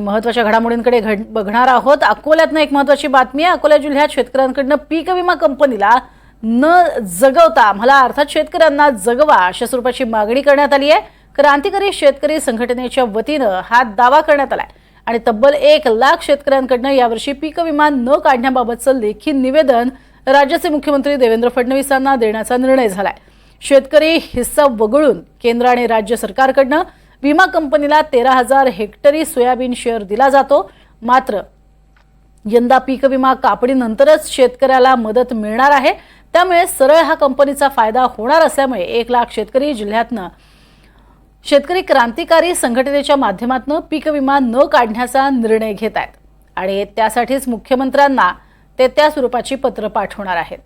महत्त्वाच्या घडामोडींकडे घड बघणार आहोत. अकोल्यातनं एक महत्वाची बातमी आहे. अकोला जिल्ह्यात शेतकऱ्यांकडनं पीक विमा कंपनीला न जगवता मला अर्थात शेतकऱ्यांना जगवा अशा स्वरूपाची मागणी करण्यात आली आहे. क्रांतिकारी शेतकरी संघटनेच्या वतीनं हा दावा करण्यात आलाय. आणि तब्बल एक लाख शेतकऱ्यांकडनं यावर्षी पीक विमा न काढण्याबाबतचं लेखी निवेदन राज्याचे मुख्यमंत्री देवेंद्र फडणवीसांना देण्याचा निर्णय झालाय. शेतकरी हिस्सा वगळून केंद्र आणि राज्य सरकारकडनं विमा कंपनीला तेरा हजार हेक्टरी सोयाबीन शेअर दिला जातो. मात्र यंदा पीक विमा कापणीनंतरच शेतकऱ्याला मदत मिळणार आहे. त्यामुळे सरळ हा कंपनीचा फायदा होणार असल्यामुळे एक लाख शेतकरी जिल्ह्यातनं शेतकरी क्रांतिकारी संघटनेच्या माध्यमातून पीक विमा न काढण्याचा निर्णय घेत आहेत. आणि त्यासाठीच मुख्यमंत्र्यांना ते त्या स्वरूपाची पत्र पाठवणार आहेत.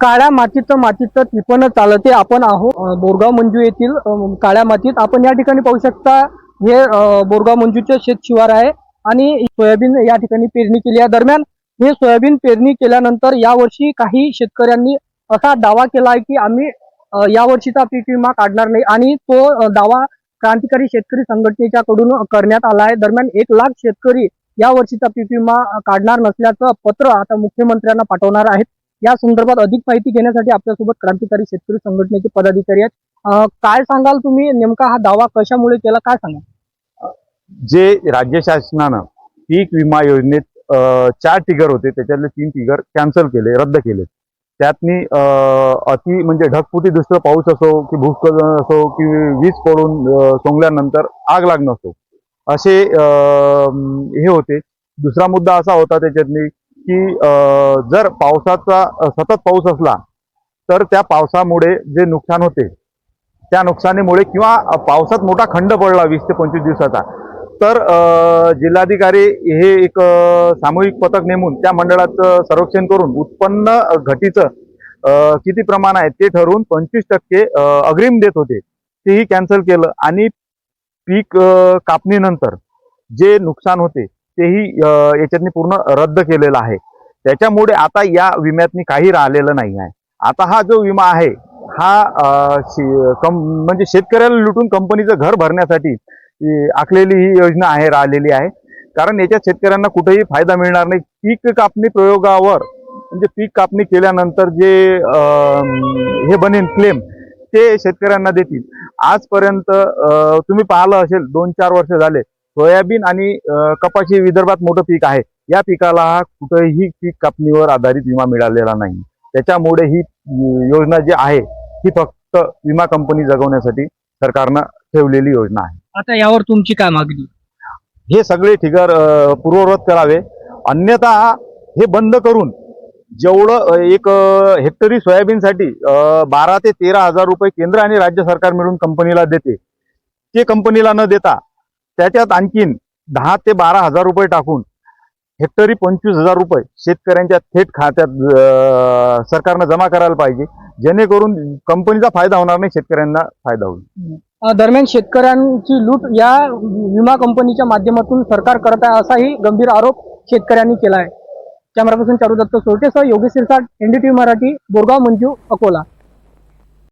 काळ्या मातीत मातीत टिपण चालते. आपण आहोत बोरगाव मंजू येथील काळ्या मातीत. आपण या ठिकाणी पाहू शकता हे बोरगाव मंजूचे शेत शिवार आहे आणि सोयाबीन या ठिकाणी पेरणी केली आहे. दरम्यान हे सोयाबीन पेरणी केल्यानंतर यावर्षी काही शेतकऱ्यांनी असा दावा केला आहे की आम्ही यावर्षीचा पीक विमा काढणार नाही आणि तो दावा क्रांतिकारी शेतकरी संघटनेच्या कडून करण्यात आला आहे. दरम्यान एक लाख शेतकरी या वर्षीचा पीक विमा काढणार नसल्याचं पत्र आता मुख्यमंत्र्यांना पाठवणार आहेत. या संदर्भात अधिक माहिती घेण्यासाठी आपल्यासोबत क्रांतिकारी शेतकरी संघटनेचे पदाधिकारी आहेत. काय सांगाल तुम्ही? नेमका हा दावा कशामुळे केला? काय सांगा जे राज्य शासनानं पीक विमा योजनेत चार टिगर होते. त्याच्यातले तीन टिगर कॅन्सल केले रद्द केले. त्यातनी अति म्हणजे ढगफुटी दुसरं पाऊस असो की भूस्खलन असो की वीज पडून सोंगल्यानंतर आग लागणं असो. असे हे होते. दुसरा मुद्दा असा होता त्याच्यातनी की जर पावसाचा सतत पाऊस असला तर त्या पावसामुळे जे नुकसान होते त्या नुकसानीमुळे किंवा पावसात मोठा खंड पडला वीस ते पंचवीस दिवसाचा तर जिल्हाधिकारी हे एक सामूहिक पथक नेमून त्या मंडळाचं सर्वेक्षण करून उत्पन्न घटीचं किती प्रमाण आहे ते ठरवून पंचवीस टक्के अग्रिम देत होते तेही कॅन्सल केलं आणि पीक कापणीनंतर जे नुकसान होते तेही याच्यातनी पूर्ण रद्द केलेलं आहे. त्याच्यामुळे आता या विम्यातनी काही राहिलेलं नाही आहे. आता हा जो विमा आहे हा कम म्हणजे शेतकऱ्याला लुटून कंपनीचं घर भरण्यासाठी आखलेली ही योजना आहे राहिलेली आहे. कारण याच्यात शेतकऱ्यांना कुठेही फायदा मिळणार नाही. पीक कापणी प्रयोगावर म्हणजे पीक कापणी केल्यानंतर जे हे बनेन क्लेम ते शेतकऱ्यांना देतील. आजपर्यंत तुम्ही पाहिलं असेल दोन चार वर्ष झाले सोयाबीन आणि कपाशी विदर्भात मोठं पीक आहे. या पिकाला हा कुठेही पीक कापणीवर आधारित विमा मिळालेला नाही. त्याच्यामुळे ही योजना जी आहे ही फक्त विमा कंपनी जगवण्यासाठी सरकारनं ठेवलेली योजना आहे. आता यावर तुमची काय मागणी? हे सगळे ठिगर अ, पूर्ववत करावे. अन्यथा हे बंद करून जेवढं एक हेक्टरी सोयाबीनसाठी बारा ते तेरा हजार रुपये केंद्र आणि राज्य सरकार मिळून कंपनीला देते. ते कंपनीला न देता त्याच्यात आणखीन दहा ते बारा हजार रुपये टाकून हेक्टरी पंचवीस हजार रुपये शेतकऱ्यांच्या थेट खात्यात सरकारनं जमा करायला पाहिजे. जेणेकरून कंपनीचा फायदा होणार नाही शेतकऱ्यांना फायदा होईल. दरम्यान शेतकऱ्यांची लूट या विमा कंपनीच्या माध्यमातून सरकार करत आहे असाही गंभीर आरोप शेतकऱ्यांनी केला आहे. कॅमेरा पर्सन चारू दत्त सोरटेसह योगेश सिरसाट एनडीटीव्ही मराठी बोरगाव मंजू अकोला.